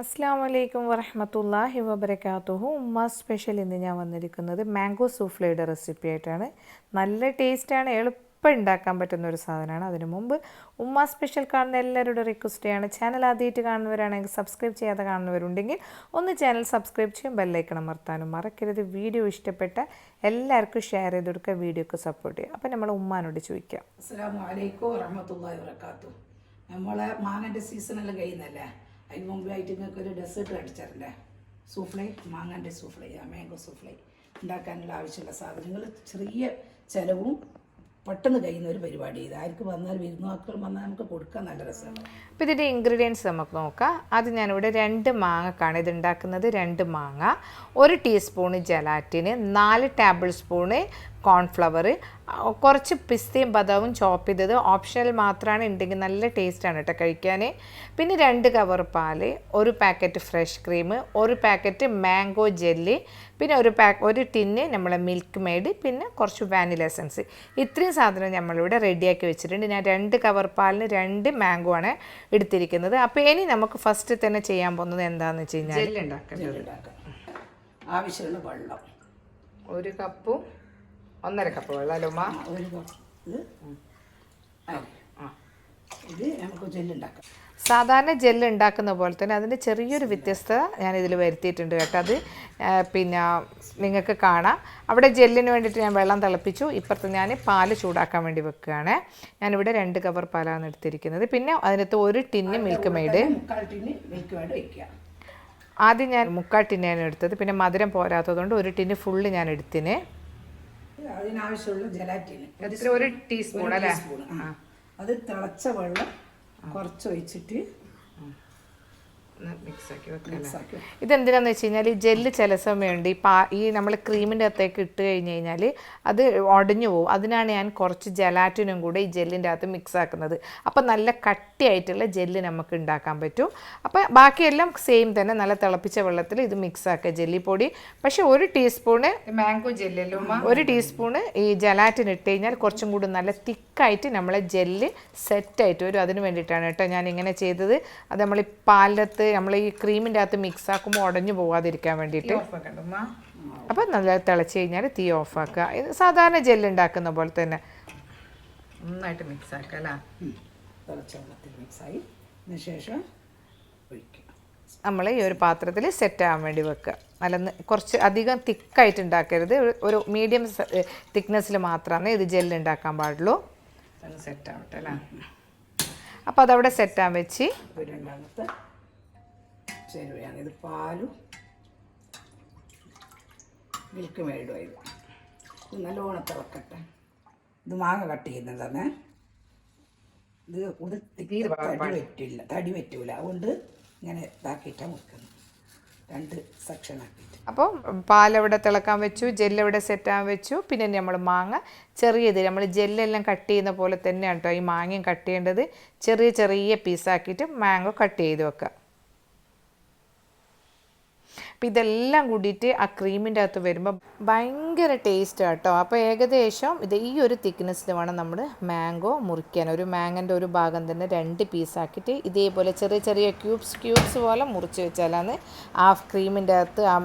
അസ്സാം വലൈക്കും വറഹമത്തല്ലാഹി വബർക്കാത്തുഹു ഉമ്മ സ്പെഷ്യൽ ഇന്ന് ഞാൻ വന്നിരിക്കുന്നത് മാംഗോ സൂഫ്ലയുടെ റെസിപ്പി ആയിട്ടാണ്. നല്ല ടേസ്റ്റാണ് എളുപ്പം ഉണ്ടാക്കാൻ പറ്റുന്ന ഒരു സാധനമാണ്. അതിനു മുമ്പ് ഉമ്മ സ്പെഷ്യൽ കാണുന്ന എല്ലാവരുടെ റിക്വസ്റ്റാണ് ചാനൽ ആദ്യമായിട്ട് കാണുന്നവരാണെങ്കിൽ സബ്സ്ക്രൈബ് ചെയ്യാതെ കാണുന്നവരുണ്ടെങ്കിൽ ഒന്ന് ചാനൽ സബ്സ്ക്രൈബ് ചെയ്യും ബെല്ലൈക്കണം അമർത്താനും മറക്കരുത്. വീഡിയോ ഇഷ്ടപ്പെട്ട എല്ലാവർക്കും ഷെയർ ചെയ്ത് കൊടുക്കുക വീഡിയോക്ക് സപ്പോർട്ട് ചെയ്യുക. അപ്പോൾ നമ്മൾ ഉമ്മാനോട് ചോദിക്കാം. അസ്സാം വലൈക്കും വറഹമത്തല്ലാഹി വബർക്കാത്തു നമ്മളെ മാങ്ങന്റെ സീസണെല്ലാം കഴിയുന്നല്ലേ? അതിന് മുമ്പായിട്ട് നിങ്ങൾക്ക് ഒരു ഡെസേർട്ട് കാണിച്ചാറല്ലേ സൂഫ്ലൈ മാങ്ങന്റെ സൂഫ്ലൈ ആ മാംഗോ സൂഫ്ലൈ ഉണ്ടാക്കാനുള്ള ആവശ്യമുള്ള സാധനങ്ങൾ ചെറിയ ചിലവും പെട്ടെന്ന് കഴിയുന്ന ഒരു പരിപാടി. ഇത് ആർക്ക് വന്നാൽ വിരുന്നാക്കൾ വന്നാൽ നമുക്ക് കൊടുക്കാൻ നല്ല രസമാണ്. അപ്പോൾ ഇതിന്റെ ഇൻഗ്രീഡിയൻസ് നമുക്ക് നോക്കാം. അത് ഞാനിവിടെ രണ്ട് മാങ്ങക്കാണ് ഇത് ഉണ്ടാക്കുന്നത്. രണ്ട് മാങ്ങ ഒരു ടീസ്പൂണ് ജലാറ്റിന് നാല് ടേബിൾ സ്പൂണ് കോൺഫ്ലവർ കുറച്ച് പിസ്തയും ബദാവും ചോപ്പ് ചെയ്തത് ഓപ്ഷണൽ മാത്രമാണ് ഉണ്ടെങ്കിൽ നല്ല ടേസ്റ്റാണ് കേട്ടോ കഴിക്കാൻ പിന്നെ രണ്ട് കവർ പാൽ ഒരു പാക്കറ്റ് ഫ്രഷ് ക്രീം ഒരു പാക്കറ്റ് മാംഗോ ജെല്ലി പിന്നെ ഒരു പാക്ക് ഒരു ടിന്ന് നമ്മളെ മിൽക്ക് മെയ്ഡ് പിന്നെ കുറച്ച് വാനില എസൻസ് ഇത്രയും സാധനം നമ്മളിവിടെ റെഡിയാക്കി വെച്ചിട്ടുണ്ട്. ഞാൻ രണ്ട് കവർ പാലിന് രണ്ട് മാംഗോ ആണ് എടുത്തിരിക്കുന്നത്. അപ്പോൾ ഇനി നമുക്ക് ഫസ്റ്റ് തന്നെ ചെയ്യാൻ പോകുന്നത് എന്താണെന്ന് വെച്ച് കഴിഞ്ഞാൽ ആവശ്യമുള്ള വെള്ളം. ഒരു കപ്പും ഒന്നര കപ്പ് വെള്ളം അല്ലേ ഉമ്മ? ഒരു കപ്പ്. ഇത് നമുക്ക് ജെല്ലുണ്ടാക്കാം. സാധാരണ ജെല്ല് ഉണ്ടാക്കുന്ന പോലെ തന്നെ അതിന്റെ ചെറിയൊരു വ്യത്യസ്തത ഞാൻ ഇതിൽ വരുത്തിയിട്ടുണ്ട് കേട്ടോ. അത് പിന്നെ നിങ്ങൾക്ക് കാണാം. അവിടെ ജെല്ലിന് വേണ്ടിയിട്ട് ഞാൻ വെള്ളം തിളപ്പിച്ചു. ഇപ്പുറത്ത് ഞാൻ പാൽ ചൂടാക്കാൻ വേണ്ടി വെക്കുകയാണ്. ഞാനിവിടെ രണ്ട് കവർ പാലാണ് എടുത്തിരിക്കുന്നത്. പിന്നെ അതിനകത്ത് ഒരു ടിന്ന് മിൽക്ക് മെയ്ഡ്. ആദ്യം ഞാൻ മുക്കാൽ ടിന്നാണ് എടുത്തത്. പിന്നെ മധുരം പോരാത്തതുകൊണ്ട് ഒരു ടിന്ന് ഫുള്ള് ഞാൻ എടുത്തിന്. അതിനാവശ്യമുള്ള ജലാറ്റിന് ഒരു ടീസ്പൂൺ അത് തിളച്ച വെള്ളം കുറച്ച് ഒഴിച്ചിട്ട് മിക്സ് ആക്കി മിക്സ് ആക്കി ഇതെന്തിനാന്ന് വെച്ച് കഴിഞ്ഞാൽ ഈ ജെല്ല് ചില സമയമുണ്ട് ഈ പാ ഈ നമ്മൾ ക്രീമിന്റെ അകത്തേക്ക് ഇട്ട് കഴിഞ്ഞ് കഴിഞ്ഞാൽ അത് ഉടഞ്ഞു പോകും അതിനാണ് ഞാൻ കുറച്ച് ജലാറ്റിനും കൂടെ ഈ ജെല്ലിന്റെ അകത്ത് മിക്സ് ആക്കുന്നത് അപ്പോൾ നല്ല കട്ടിയായിട്ടുള്ള ജെല്ല് നമുക്ക് ഉണ്ടാക്കാൻ പറ്റും. അപ്പോൾ ബാക്കിയെല്ലാം സെയിം തന്നെ. നല്ല തിളപ്പിച്ച വെള്ളത്തിൽ ഇത് മിക്സ് ആക്കുക ജെല്ലിപ്പൊടി. പക്ഷേ ഒരു ടീസ്പൂണ് മാംഗോ ജെല്ലും ഒരു ടീസ്പൂണ് ഈ ജലാറ്റിൻ ഇട്ട് കഴിഞ്ഞാൽ കുറച്ചും കൂടി നല്ല തിക്കായിട്ട് നമ്മളെ ജെല്ല് സെറ്റായിട്ട് വരും. അതിന് വേണ്ടിയിട്ടാണ് കേട്ടോ ഞാൻ ഇങ്ങനെ ചെയ്തത്. അത് നമ്മൾ ഈ പാലിനകത്ത് നമ്മൾ ഈ ക്രീമിന്റെ അകത്ത് മിക്സ് ആക്കുമ്പോൾ ഉടഞ്ഞു പോവാതിരിക്കാൻ വേണ്ടിയിട്ട്. അപ്പം അപ്പോൾ നല്ല തിളച്ച് കഴിഞ്ഞാൽ തീ ഓഫാക്കുക ഇത് സാധാരണ ജെല്ല് ഉണ്ടാക്കുന്ന പോലെ തന്നെ. നന്നായിട്ട് മിക്സ് ആക്കുക അല്ലേ? ഉം. തിളച്ച വെള്ളത്തിൽ മിക്സായി അതിന് ശേഷം ഒഴിക്കുക. നമ്മൾ ഈ ഒരു പാത്രത്തിൽ സെറ്റ് ആവാൻ വേണ്ടി വെക്കുക. നല്ല കുറച്ച് അധികം തിക്കായിട്ട് ഉണ്ടാക്കരുത്. ഒരു- ഒരു മീഡിയം തിക്നെസ്സിൽ മാത്രമേ ഇത് ജെല്ല് ഉണ്ടാക്കാൻ പാടുള്ളൂ. ഒന്ന് സെറ്റ് ആവട്ടെ അല്ലേ അപ്പോൾ അതവിടെ സെറ്റാൻ വെച്ച് രണ്ടാമത്തെ ചേരുവയാണ്. ഇത് പാലും മിൽക്ക് മേടും ഇത് നല്ലോണം തിളക്കട്ടെ. ഇത് മാങ്ങ കട്ട് ചെയ്യുന്നതാണ് ഇത് ഇത് തീരെ തടി പറ്റില്ല തടി പറ്റൂല. അതുകൊണ്ട് ഇങ്ങനെ ഇതാക്കിയിട്ടാണ് മുറിക്കുന്നത്. രണ്ട് സെക്ഷൻ ആക്കിയിട്ട്. അപ്പോൾ പാലവിടെ തിളക്കാൻ വെച്ചു ജെല്ലവിടെ സെറ്റാൻ വെച്ചു പിന്നെ നമ്മൾ മാങ്ങ ചെറിയത് നമ്മൾ ജെല്ലെല്ലാം കട്ട് ചെയ്യുന്ന പോലെ തന്നെയാണ് കേട്ടോ ഈ മാങ്ങയും കട്ട് ചെയ്യേണ്ടത്. ചെറിയ ചെറിയ പീസാക്കിയിട്ട് മാങ്ങ കട്ട് ചെയ്ത് വെക്കുക. അപ്പോൾ ഇതെല്ലാം കൂടിയിട്ട് ആ ക്രീമിന്റെ അകത്ത് വരുമ്പോൾ ഭയങ്കര ടേസ്റ്റ് കേട്ടോ അപ്പോൾ ഏകദേശം ഇത് ഈ ഒരു തിക്നെസ്സിൽ വേണം നമ്മൾ മാംഗോ മുറിക്കാൻ. ഒരു മാങ്ങന്റെ ഒരു ഭാഗം തന്നെ രണ്ട് പീസാക്കിയിട്ട് ഇതേപോലെ ചെറിയ ചെറിയ ക്യൂബ്സ് ക്യൂബ്സ് പോലെ മുറിച്ച് വെച്ചാലാണ് ആ ക്രീമിന്റെ അകത്ത് ആ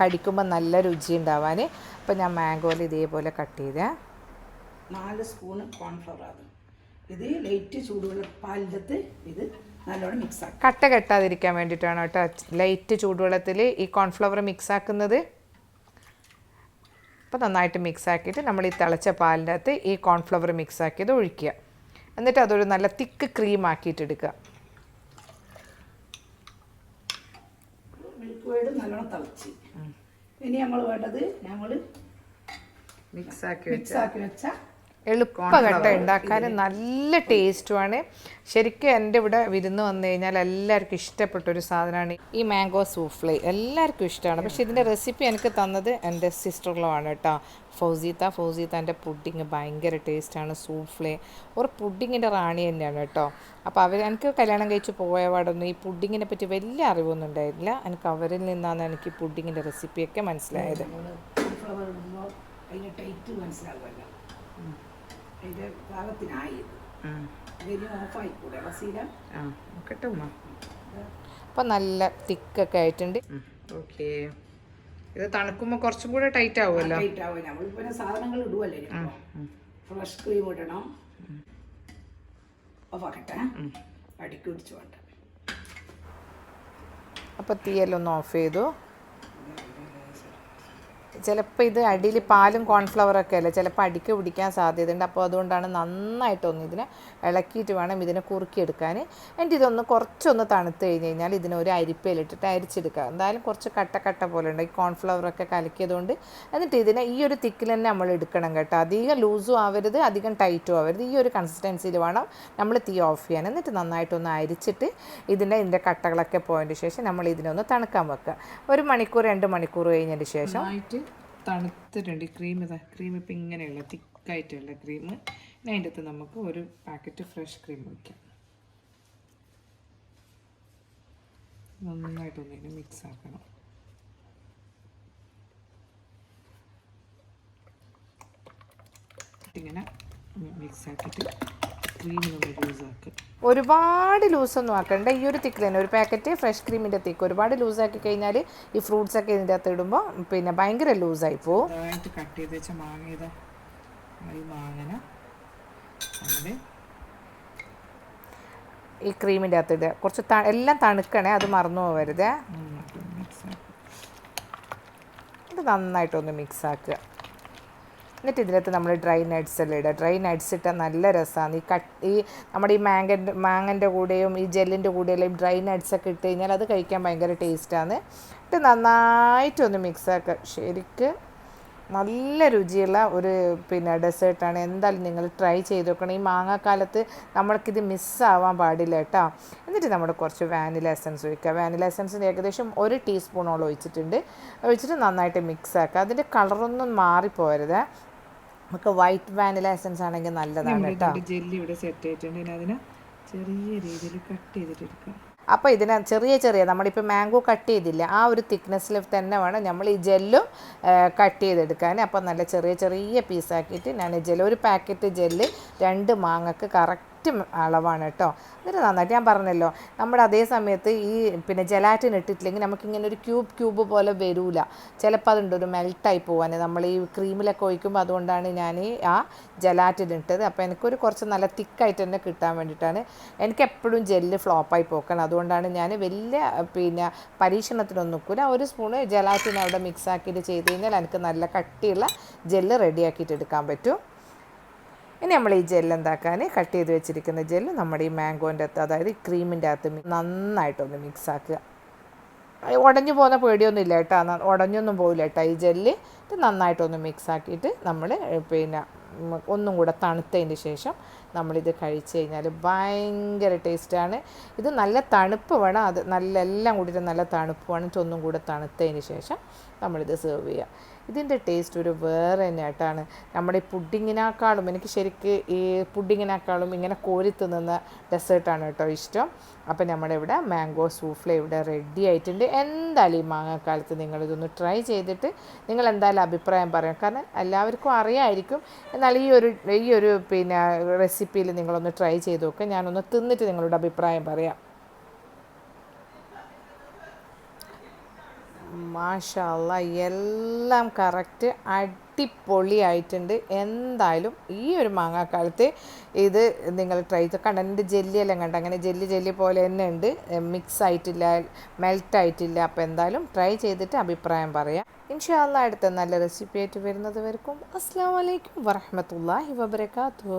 കടിക്കുമ്പോൾ നല്ല രുചി ഉണ്ടാവാൻ അപ്പോൾ ഞാൻ മാംഗോയിൽ ഇതേപോലെ കട്ട് ചെയ്തേ. നാല് സ്പൂണ് കോൺഫ്ലവർ ആണ് ഇത് ലൈറ്റ് ചൂടുവെള്ള പാലിന്റെ അകത്ത് ഇത് നല്ലോണം മിക്സ് ആക്കി. കട്ട കെട്ടാതിരിക്കാൻ വേണ്ടിയിട്ടാണ് കേട്ടോ. ലൈറ്റ് ചൂടുവെള്ളത്തിൽ ഈ കോൺഫ്ലവർ മിക്സ് ആക്കുന്നത്. അപ്പോൾ നന്നായിട്ട് മിക്സ് ആക്കിയിട്ട് നമ്മൾ ഈ തിളച്ച പാലിന്റെ അകത്ത് ഈ കോൺഫ്ലവർ മിക്സ് ആക്കിയത് ഒഴിക്കുക. എന്നിട്ട് അതൊരു നല്ല തിക്ക് ക്രീം ആക്കിയിട്ട് എടുക്കുക. മിൽക്ക് വേഡ് നല്ലോണം തിളച്ച്. ഇനി നമ്മൾ വേണ്ടത് ആക്കി മിക്സ് ആക്കി വെച്ച എളുപ്പഘട്ട ഉണ്ടാക്കാൻ നല്ല ടേസ്റ്റുമാണ്. ശരിക്കും എന്റെ ഇവിടെ വിരുന്ന് വന്നു കഴിഞ്ഞാൽ എല്ലാവർക്കും ഇഷ്ടപ്പെട്ട ഒരു സാധനമാണ് ഈ മാംഗോ സൂഫ്ലൈ. എല്ലാവർക്കും ഇഷ്ടമാണ്. പക്ഷേ ഇതിന്റെ റെസിപ്പി എനിക്ക് തന്നത് എന്റെ സിസ്റ്ററിലോ ആണ് കേട്ടോ. ഫൗസീത്ത. ഫൗസീത്താന്റെ പുഡിങ് ഭയങ്കര ടേസ്റ്റാണ് സൂഫ്ലെ. ഒരു പുഡിങ്ങിന്റെ റാണി തന്നെയാണ് കേട്ടോ. അപ്പോൾ അവർ എനിക്ക് കല്യാണം കഴിച്ച് പോയ പാടൊന്നും ഈ പുഡിങ്ങിനെ പറ്റി വലിയ അറിവൊന്നും ഉണ്ടായിരുന്നില്ല. എനിക്ക് അവരിൽ നിന്നാണ് എനിക്ക് ഈ പുഡിങ്ങിന്റെ റെസിപ്പിയൊക്കെ മനസ്സിലായത്. മനസ്സിലാകുമല്ലോ. അതിന്റെ പാകത്തിനായി ഓഫായിക്കൂടെ? റസീല ആ നോക്കട്ടെ ഉമ്മ. അപ്പോൾ നല്ല തിക്കൊക്കെ ആയിട്ടുണ്ട്. ഓക്കെ. ഇത് തണുക്കുമ്പോൾ കുറച്ചും കൂടെ ടൈറ്റ് ആവുമല്ലോ? ടൈറ്റ് ആവും. നമ്മളിപ്പോൾ സാധനങ്ങൾ ഇടുവല്ലേ ഫ്രഷ് ക്രീം ഇടണം. ഓഫാക്കട്ടെ. അടിക്ക് പിടിച്ച് വേണ്ട അപ്പോൾ തീയെല്ലാം ഓഫ് ചെയ്തു. ചിലപ്പോൾ ഇത് അടിയിൽ പാലും കോൺഫ്ലവറൊക്കെ അല്ലേ? ചിലപ്പോൾ അടിക്ക് പിടിക്കാൻ സാധ്യതയുണ്ട്. അപ്പോൾ അതുകൊണ്ടാണ് നന്നായിട്ടൊന്ന് ഇതിനെ ഇളക്കിയിട്ട് വേണം ഇതിനെ കുറുക്കിയെടുക്കാൻ എന്റെ ഇതൊന്ന് കുറച്ചൊന്ന് തണുത്ത് കഴിഞ്ഞ് കഴിഞ്ഞാൽ ഇതിനെ ഒരു അരിപ്പയിലിട്ടിട്ട് അരിച്ചെടുക്കുക. എന്തായാലും കുറച്ച് കട്ട കട്ട പോലെ ഉണ്ട്. ഈ കോൺഫ്ലവറൊക്കെ കലക്കിയതുകൊണ്ട് എന്നിട്ട് ഇതിനെ ഈ ഒരു തിക്കിൽ തന്നെ നമ്മൾ എടുക്കണം കേട്ടോ. അധികം ലൂസും ആവരുത് അധികം ടൈറ്റും ആവരുത്. ഈ ഒരു കൺസിസ്റ്റൻസിയിൽ വേണം നമ്മൾ തീ ഓഫ് ചെയ്യാൻ. എന്നിട്ട് നന്നായിട്ടൊന്ന് അരിച്ചിട്ട് ഇതിന്റെ ഇതിന്റെ കട്ടകളൊക്കെ പോയതിന് ശേഷം നമ്മൾ ഇതിനൊന്ന് തണുക്കാൻ വെക്കുക. ഒരു മണിക്കൂർ രണ്ട് മണിക്കൂർ കഴിഞ്ഞതിന് ശേഷം തണുത്തിട്ടുണ്ട്. ഈ ക്രീം ഇതാ ക്രീം ഇപ്പം ഇങ്ങനെയുള്ള തിക്കായിട്ടുള്ള ക്രീം ഇനി അതിന്റെ അകത്ത് നമുക്ക് ഒരു പാക്കറ്റ് ഫ്രഷ് ക്രീം വയ്ക്കാം നന്നായിട്ടൊന്നിനെ മിക്സ് ആക്കണം. ഇങ്ങനെ മിക്സ് ആക്കിയിട്ട് ക്രീം നമ്മൾ ഒരുപാട് ലൂസൊന്നും ആക്കണ്ട. ഈ ഒരു തിക്കിൽ തന്നെ. ഒരു പാക്കറ്റ് ഫ്രഷ് ക്രീമിന്റെ തിക്ക്. ഒരുപാട് ലൂസാക്കി കഴിഞ്ഞാൽ ഈ ഫ്രൂട്ട്സ് ഒക്കെ ഇതിന്റെ അകത്ത് ഇടുമ്പോൾ പിന്നെ ഭയങ്കര ലൂസായി പോകും കട്ട് ചെയ്ത് വെച്ച മാങ്ങ ഇതാ. ഈ മാങ്ങന നമ്മുടെ ഈ ക്രീമിന്റെ അകത്ത് ഇടുക. കുറച്ച് എല്ലാം തണുക്കണേ അത് മറന്നു പോകരുത് ഇത് നന്നായിട്ടൊന്ന് മിക്സ് ആക്കുക. എന്നിട്ട് ഇതിനകത്ത് നമ്മൾ ഡ്രൈ നട്ട്സ് എല്ലാം ഇടുക. ഡ്രൈ നട്ട്സ് ഇട്ടാൽ നല്ല രസമാണ് ഈ കട്ട് ഈ നമ്മുടെ ഈ മാങ്ങ മാങ്ങന്റെ കൂടെയും ഈ ജെല്ലിന്റെ കൂടെയെല്ലാം ഡ്രൈ നട്ട്സ് ഒക്കെ ഇട്ട് കഴിഞ്ഞാൽ അത് കഴിക്കാൻ ഭയങ്കര ടേസ്റ്റാണ് ഇത് നന്നായിട്ടൊന്ന് മിക്സാക്കുക ശരിക്ക് നല്ല രുചിയുള്ള ഒരു പിന്നെ ഡെസേർട്ടാണ് എന്തായാലും നിങ്ങൾ ട്രൈ ചെയ്ത് നോക്കണം. ഈ മാങ്ങാക്കാലത്ത് നമ്മൾക്കിത് മിസ്സാവാൻ പാടില്ല കേട്ടോ. എന്നിട്ട് നമ്മൾ കുറച്ച് വാനില എസൻസ് ഒഴിക്കുക. വാനില എസൻസിന് ഏകദേശം ഒരു ടീസ്പൂണോളം ഒഴിച്ചിട്ടുണ്ട്. ഒഴിച്ചിട്ട് നന്നായിട്ട് മിക്സ് ആക്കുക. അതിന്റെ കളറൊന്നും മാറിപ്പോരുത് നമുക്ക് വൈറ്റ് വാനില എസൻസ് ആണെങ്കിൽ നല്ലതാണ് കേട്ടോ. ജെല്ലി ഇവിടെ സെറ്റ് ആയിട്ടുണ്ട്. ഇനി അതിനെ ചെറിയ രീതിയിൽ കട്ട് ചെയ്തിട്ട് എടുക്കാം. അപ്പോൾ ഇതിനെ ചെറിയ ചെറിയ നമ്മളിപ്പോൾ മാംഗോ കട്ട് ചെയ്തില്ല. ആ ഒരു തിക്നെസ്സിൽ തന്നെ വേണം നമ്മൾ ഈ ജെല്ലും കട്ട് ചെയ്തെടുക്കാൻ. അപ്പോൾ നല്ല ചെറിയ ചെറിയ പീസാക്കിയിട്ട് ഞാൻ ജെല്ല് ഒരു പാക്കറ്റ് ജെല്ല് രണ്ട് മാങ്ങക്ക് കറക്റ്റ് അളവാണ് കേട്ടോ. എന്നിട്ട് നന്നായിട്ട് ഞാൻ പറഞ്ഞല്ലോ നമ്മുടെ അതേ സമയത്ത് ഈ പിന്നെ ജലാറ്റിൻ ഇട്ടിട്ടില്ലെങ്കിൽ നമുക്കിങ്ങനെ ഒരു ക്യൂബ് ക്യൂബ് പോലെ വരൂല. ചിലപ്പോൾ അതുണ്ട് ഒരു മെൽട്ടായി പോകാൻ നമ്മൾ ഈ ക്രീമിലൊക്കെ ഒഴിക്കുമ്പോൾ അതുകൊണ്ടാണ് ഞാൻ ആ ജലാറ്റിൻ ഇട്ടത്. അപ്പോൾ എനിക്കൊരു കുറച്ച് നല്ല തിക്കായിട്ട് തന്നെ കിട്ടാൻ വേണ്ടിയിട്ടാണ്. എനിക്ക് എപ്പോഴും ജെല്ല് ഫ്ലോപ്പായി പോക്കണം. അതുകൊണ്ടാണ് ഞാൻ വലിയ പിന്നെ പരീക്ഷണത്തിനൊന്നും നിൽക്കില്ല ഒരു സ്പൂണ് ജലാറ്റിൻ അവിടെ മിക്സ് ആക്കിയിട്ട് ചെയ്ത് കഴിഞ്ഞാൽ എനിക്ക് നല്ല കട്ടിയുള്ള ജെല്ല് റെഡിയാക്കിയിട്ട് എടുക്കാൻ പറ്റും. ഇനി നമ്മൾ ഈ ജെല്ല് എന്താക്കാൻ? കട്ട് ചെയ്ത് വെച്ചിരിക്കുന്ന ജെല്ല് നമ്മുടെ ഈ മാംഗോന്റെ അകത്ത് അതായത് ക്രീമിന്റെ അകത്ത് നന്നായിട്ടൊന്ന് മിക്സ് ആക്കുക. ഉടഞ്ഞു പോകുന്ന പേടിയൊന്നും ഇല്ല കേട്ടോ. ഉടഞ്ഞൊന്നും പോകില്ല കേട്ടോ ഈ ജെല്ല് ഇത് നന്നായിട്ടൊന്ന് മിക്സ് ആക്കിയിട്ട് നമ്മൾ പിന്നെ ഒന്നും കൂടെ തണുത്തതിന് ശേഷം നമ്മളിത് കഴിച്ചു കഴിഞ്ഞാൽ ഭയങ്കര ടേസ്റ്റാണ് ഇത് നല്ല തണുപ്പ് വേണം. അത് നല്ല എല്ലാം കൂടിയിട്ട് നല്ല തണുപ്പ് വേണം. ഒന്നും കൂടെ തണുത്തതിന് ശേഷം നമ്മളിത് സെർവ് ചെയ്യുക ഇതിന്റെ ടേസ്റ്റ് ഒരു വേറെ തന്നെ ആയിട്ടാണ് നമ്മുടെ ഈ പുഡിങ്ങിനേക്കാളും എനിക്ക് ശരിക്ക് ഈ പുഡിങ്ങിനേക്കാളും ഇങ്ങനെ കോരി തിന്നുന്ന ഡെസേർട്ടാണ് കേട്ടോ ഇഷ്ടം. അപ്പോൾ നമ്മുടെ ഇവിടെ മാംഗോ സൂഫ്ല ഇവിടെ റെഡി ആയിട്ടുണ്ട്. എന്തായാലും ഈ മാങ്ങാക്കാലത്ത് നിങ്ങളിതൊന്ന് ട്രൈ ചെയ്തിട്ട് നിങ്ങൾ എന്തായാലും അഭിപ്രായം പറയാം. കാരണം എല്ലാവർക്കും അറിയായിരിക്കും. എന്നാൽ ഈ ഒരു ഈ ഒരു പിന്നെ റെസിപ്പിയിൽ നിങ്ങളൊന്ന് ട്രൈ ചെയ്ത് നോക്കുക ഞാനൊന്ന് തിന്നിട്ട് നിങ്ങളുടെ അഭിപ്രായം പറയാം. മാഷല്ല എല്ലാം കറക്റ്റ് അടിപൊളിയായിട്ടുണ്ട്. എന്തായാലും ഈ ഒരു മാങ്ങാക്കാലത്ത് ഇത് നിങ്ങൾ ട്രൈ ചെയ്ത് കണ്ട എന്റെ ജെല്ലിയെല്ലാം കണ്ട അങ്ങനെ ജെല്ലി ജെല്ലി പോലെ തന്നെ ഉണ്ട്. മിക്സ് ആയിട്ടില്ല മെൽറ്റ് ആയിട്ടില്ല. അപ്പോൾ എന്തായാലും ട്രൈ ചെയ്തിട്ട് അഭിപ്രായം പറയാം. ഇൻഷാല്ല അടുത്ത നല്ല റെസിപ്പി ആയിട്ട് വരുന്നത് വരെക്കും. അസ്സാം വലൈക്കും വറഹമത്തല്ലാഹി വബർക്കാത്തു